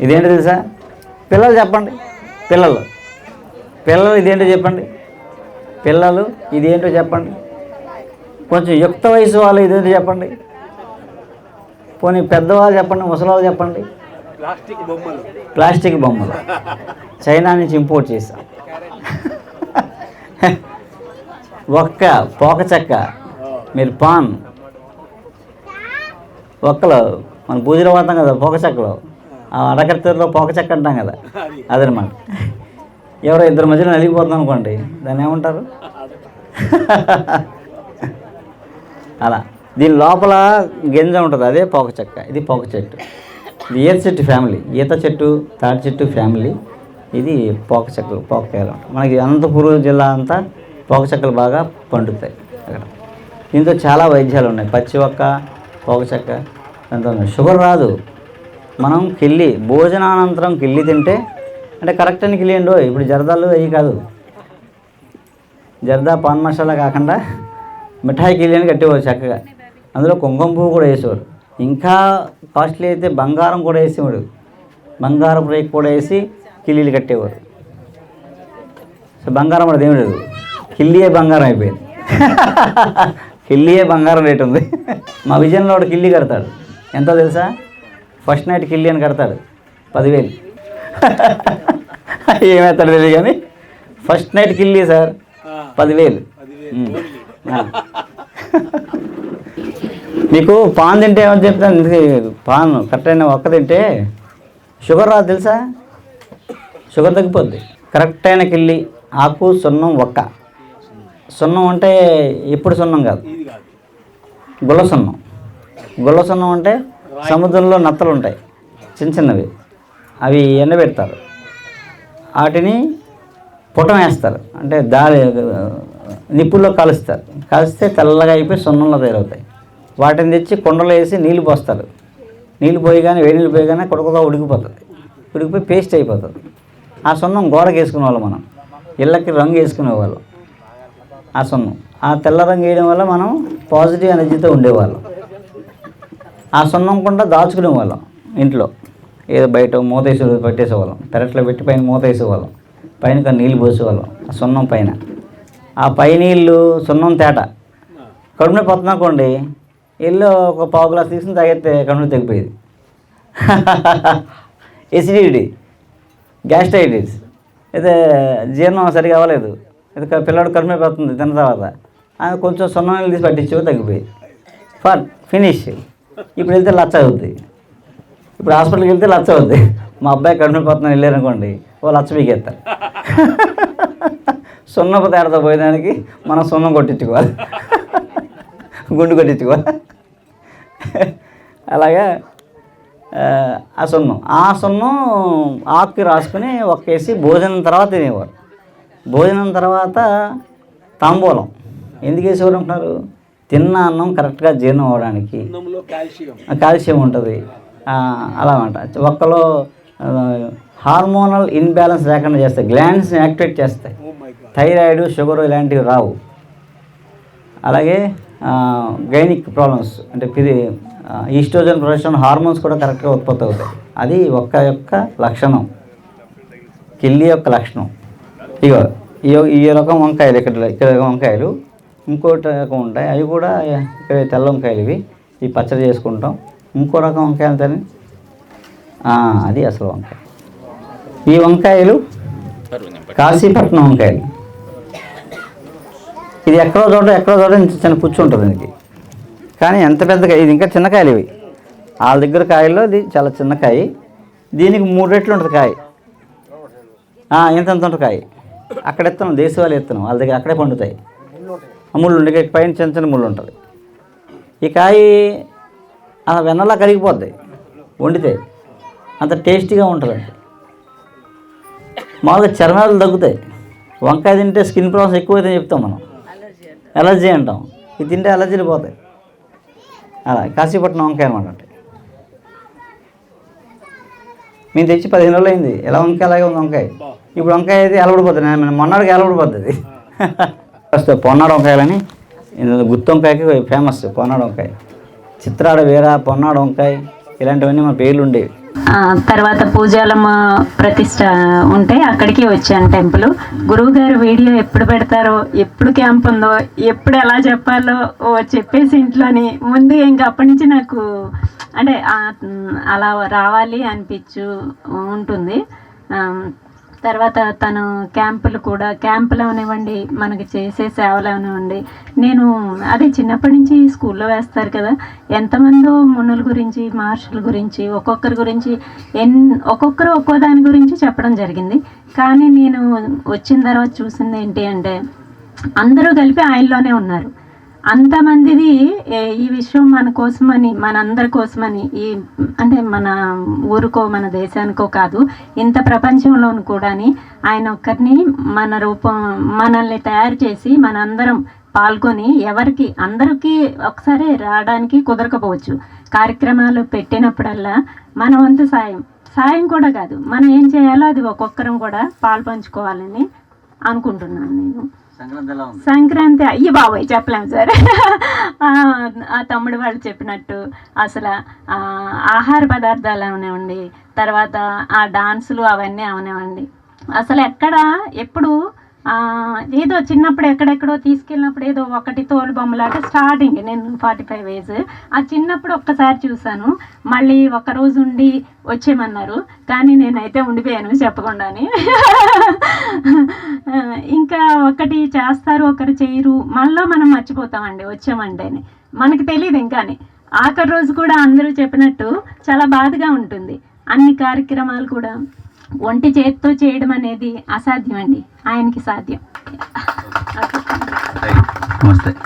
ఇదేంటో తెలుసా? పిల్లలు చెప్పండి. పిల్లలు. పిల్లలు ఇదేంటో చెప్పండి. పిల్లలు ఇదేంటో చెప్పండి. కొంచెం యుక్త వయసు వాళ్ళు ఇదేంటో చెప్పండి. పోనీ పెద్దవాళ్ళు చెప్పండి ముసలివాళ్ళు చెప్పండి. ప్లాస్టిక్ బొమ్మలు. ప్లాస్టిక్ బొమ్మలు. చైనా నుంచి ఇంపోర్ట్ చేసాం ఒక్క పోక చెక్క మీరు పాన్. ఒక్కలు మన పూజలో వాడతాం కదా పోక చెక్కలో. అడకత్తూరులో పోక చెక్క అంటాం కదా. అదనమాట. ఎవరో ఇద్దరు మధ్యలో నలిగిపోతుంది అనుకోండి దాన్ని ఏమంటారు? అలా. దీని లోపల గింజ ఉంటుంది అదే పోక చెక్క. ఇది పోక చెట్టు. ఇది ఈత చెట్టు ఫ్యామిలీ. ఈత చెట్టు తాటి చెట్టు ఫ్యామిలీ. ఇది పోక చెక్కలు పోకకాయలు మనకి అనంతపురం జిల్లా అంతా పోక చెక్కలు బాగా పండుతాయి అక్కడ. దీంతో చాలా వైద్యాలు ఉన్నాయి. పచ్చి ఒక్క పోక చెక్క దాంతో షుగర్ రాదు. మనం కిల్లి భోజనానంతరం కిల్లి తింటే అంటే కరెక్ట్ అని కిల్లి ఇప్పుడు జరదాలు అవి కాదు. జర్దా పాన్ మసాలా కాకుండా మిఠాయి కిల్లి అని కట్టేవారు చక్కగా. అందులో కుంకుమ పువ్వు కూడా వేసేవారు. ఇంకా కాస్ట్లీ అయితే బంగారం కూడా వేసేవాడు. బంగారం రేక్ కూడా వేసి కిల్లీలు కట్టేవారు. సో బంగారం కూడా ఏమి లేదు. కిల్లియే బంగారం అయిపోయింది. కిల్లియే బంగారం రేటు ఉంది. మా విజయంలో వాడు కిల్లి కడతాడు. ఎంతో తెలుసా? ఫస్ట్ నైట్ కిల్లి అని కడతాడు. పదివేలు. ఏమవుతాడు తెలియదు కానీ ఫస్ట్ నైట్ కిల్లి సార్ పదివేలు. మీకు పాన్ తింటే ఏమని చెప్తాను? పాన్ కరెక్ట్ అయిన ఒక్క తింటే షుగర్ రాదు తెలుసా? షుగర్ తగ్గిపోద్ది. కరెక్ట్ అయిన కిల్లి ఆకు సున్నం ఒక్క సున్నం అంటే ఇప్పుడు సున్నం కాదు. గుల్ల సున్నం. గుల్ల సున్నం అంటే సముద్రంలో నత్తలు ఉంటాయి చిన్న చిన్నవి. అవి ఎండబెడతారు. వాటిని పుటం వేస్తారు. అంటే దాడి నిప్పుల్లో కాలుస్తారు. కాలిస్తే తెల్లగా అయిపోయి సున్నంలో తయారవుతాయి. వాటిని తెచ్చి కుండలో వేసి నీళ్ళు పోస్తారు. నీళ్ళు పోయి కానీ వేడి నీళ్ళు పోయి కానీ కొడుకుగా ఉడికిపోతుంది. ఉడికిపోయి పేస్ట్ అయిపోతుంది. ఆ సున్నం గోడకి వేసుకునేవాళ్ళం మనం. ఇళ్ళకి రంగు వేసుకునేవాళ్ళం. ఆ సున్నం. ఆ తెల్ల రంగు వేయడం వల్ల మనం పాజిటివ్ ఎనర్జీతో ఉండేవాళ్ళం. ఆ సున్నం కుండా దాచుకునే వాళ్ళం ఇంట్లో. ఏదో బయట మూత వేసి పెట్టేసేవాళ్ళం. పెరట్లో పెట్టి పైన మూత వేసేవాళ్ళం పైన కొన్ని నీళ్ళు పోసేవాళ్ళం. ఆ సున్నం పైన. ఆ పై నీళ్ళు సున్నం తేట. కడుపున పోతుంది ఇల్లు ఒక పావు గ్లాస్ తీసుకుని తాగితే కడుపునే తగ్గిపోయేది ఎసిడిటీ గ్యాస్ట్రైటిస్ అయితే జీర్ణం సరిగా అవ్వలేదు. ఇది పిల్లడు పిల్లాడు కడుపునే పోతుంది తిన్న తర్వాత. కొంచెం సున్నం నీళ్ళు తీసి పట్టించు తగ్గిపోయి ఫర్ ఫినిష్. ఇప్పుడు వెళ్తే లచ్చ అవుద్ది. ఇప్పుడు హాస్పిటల్కి వెళ్తే లచ్చ అవుద్ది. మా అబ్బాయి కడుపు పోతున్నాను వెళ్ళారనుకోండి ఓ లచ్చ పీకేస్తారు. సున్నపు తేడాతో పోయేదానికి మనం సున్నం కొట్టించుకోవాలి. గుండు కొట్టించుకోవాలి. అలాగా ఆ, ఆ సున్నం. ఆ సున్నం ఆకుకి రాసుకుని ఒక్కేసి భోజనం తర్వాత తినేవారు. భోజనం తర్వాత తాంబూలం. ఎందుకు వేసేవారు అంటున్నారు? తిన్న అన్నం కరెక్ట్గా జీర్ణం అవ్వడానికి కాల్షియం. ఉంటుంది. అలా అనమాట ఒక్కలో హార్మోనల్ ఇన్బ్యాలెన్స్ లేకుండా చేస్తాయి గ్లాండ్స్ని యాక్టివేట్ చేస్తాయి. గాడ్ థైరాయిడ్ షుగర్ ఇలాంటివి రావు. అలాగే గైనిక్ ప్రాబ్లమ్స్ అంటే పిరి ఈస్ట్రోజన్ ప్రొడక్షన్ హార్మోన్స్ కూడా కరెక్ట్గా ఉత్పత్తి అవుతాయి. అది ఒక్క యొక్క లక్షణం. కిల్లి యొక్క లక్షణం. ఇగో ఈ ఈ రకం వంకాయలు ఇక్కడ ఇక్కడ వంకాయలు. ఇంకోటి రకం ఉంటాయి. అవి కూడా ఇక్కడ తెల్ల వంకాయలు ఇవి. ఈ పచ్చడి చేసుకుంటాం. ఇంకో రకం వంకాయ అంతని అది అసలు వంకాయ. ఈ వంకాయలు కాశీపట్నం వంకాయలు. ఇది ఎక్కడో చోట ఎక్కడో చోట చిన్న పుచ్చు ఉంటుంది దీనికి. కానీ ఎంత పెద్దగా ఇది ఇంకా చిన్న కాయలు ఇవి. వాళ్ళ దగ్గర కాయల్లో ఇది చాలా చిన్న కాయ. దీనికి మూడు రెట్లు ఉంటుంది కాయ. ఆ, ఎంత ఎంత ఉంటుంది కాయ. అక్కడ ఎత్తనం దేశవాళీ ఎత్తనం. వాళ్ళ దగ్గర అక్కడే పండుతాయి. ముళ్ళు ఉండే పైన చిన్న చిన్న ముళ్ళు ఉంటుంది. ఈ కాయ అలా వెన్నలా కరిగిపోద్ది వండితే అంత టేస్టీగా ఉంటుంది మామూలుగా చర్మాలు తగ్గుతాయి. వంకాయ తింటే స్కిన్ ప్రాబ్లమ్స్ ఎక్కువైతే చెప్తాం మనం. ఎలర్జీ అంటాం. ఇది తింటే ఎలర్జీలు పోతాయి. అలా కాశీపట్నం వంకాయ అనమాట అంటే. మేము తెచ్చి పదిహేను రోజులు అయింది. ఎలా వంకాయ అలాగే ఉంది వంకాయ. ఇప్పుడు వంకాయ అయితే ఎలబడిపోతుంది మొన్నటికి ఎలబడిపోతుంది ఫస్ట్ పొన్నాడు వంకాయలని ఇందులో గుత్తి వంకాయకి ఫేమస్ పొన్నాడు వంకాయ చిత్రాడ వీర పొన్నాడు వంకాయ ఇలాంటివన్నీ మన పేర్లు ఉండేవి తర్వాత పూజాలమ్మ ప్రతిష్ట ఉంటే అక్కడికి వచ్చాను టెంపుల్. గురువు గారు వీడియో ఎప్పుడు పెడతారో ఎప్పుడు క్యాంప్ ఉందో ఎప్పుడు ఎలా చెప్పాలో ఓ చెప్పేసి ఇంట్లోని ముందు ఇంకా అప్పటి నుంచి నాకు అంటే అలా రావాలి అనిపించు ఉంటుంది. తర్వాత తను క్యాంపులు కూడా క్యాంపులు అవనివ్వండి మనకి చేసే సేవలు అవనివ్వండి. నేను అదే చిన్నప్పటి నుంచి స్కూల్లో వేస్తారు కదా. ఎంతమందో మునుల గురించి మహర్షుల గురించి ఒక్కొక్కరి గురించి ఎన్ ఒక్కొక్కరు ఒక్కో దాని గురించి చెప్పడం జరిగింది. కానీ నేను వచ్చిన తర్వాత చూసింది ఏంటి అంటే అందరూ కలిపి ఆయనలోనే ఉన్నారు. అంతమందిది ఈ విషయం మన కోసమని మనందరి కోసమని ఈ అంటే మన ఊరుకో మన దేశానికో కాదు ఇంత ప్రపంచంలోను కూడాని ఆయన ఒక్కరిని మన రూపం మనల్ని తయారు చేసి మనందరం పాల్గొని ఎవరికి అందరికీ ఒకసారి రావడానికి కుదరకపోవచ్చు. కార్యక్రమాలు పెట్టినప్పుడల్లా మన వంతు సాయం. సాయం కూడా కాదు మనం ఏం చేయాలో అది ఒక్కొక్కరం కూడా పాలు పంచుకోవాలని అనుకుంటున్నాను నేను. సంక్రాంతి అయ్యి బాబోయ్ చెప్పలేము సార్. ఆ, తమ్ముడు వాళ్ళు చెప్పినట్టు అసలు ఆ, ఆహార పదార్థాలు అవనివ్వండి తర్వాత ఆ డాన్సులు అవన్నీ అవనివ్వండి. అసలు ఎక్కడ ఎప్పుడు ఏదో చిన్నప్పుడు ఎక్కడెక్కడో తీసుకెళ్ళినప్పుడు ఏదో ఒకటి తోలు బొమ్మలాట స్టార్టింగ్ నేను ఫార్టీ ఫైవ్ ఏజ్ ఆ చిన్నప్పుడు ఒక్కసారి చూశాను. మళ్ళీ ఒక రోజు ఉండి వచ్చేయమన్నారు. కానీ నేనైతే ఉండిపోయాను చెప్పకుండానే. ఇంకా ఒకటి చేస్తారు ఒకరు చేయరు. మనలో మనం మర్చిపోతామండి వచ్చామంటేనే. మనకి తెలియదు ఇంకానే. ఆఖరి రోజు కూడా అందరూ చెప్పినట్టు చాలా బాధగా ఉంటుంది. అన్ని కార్యక్రమాలు కూడా. ఒంటి చేత్తో చేయడం అనేది అసాధ్యం అండి ఆయనకి సాధ్యం. నమస్తే.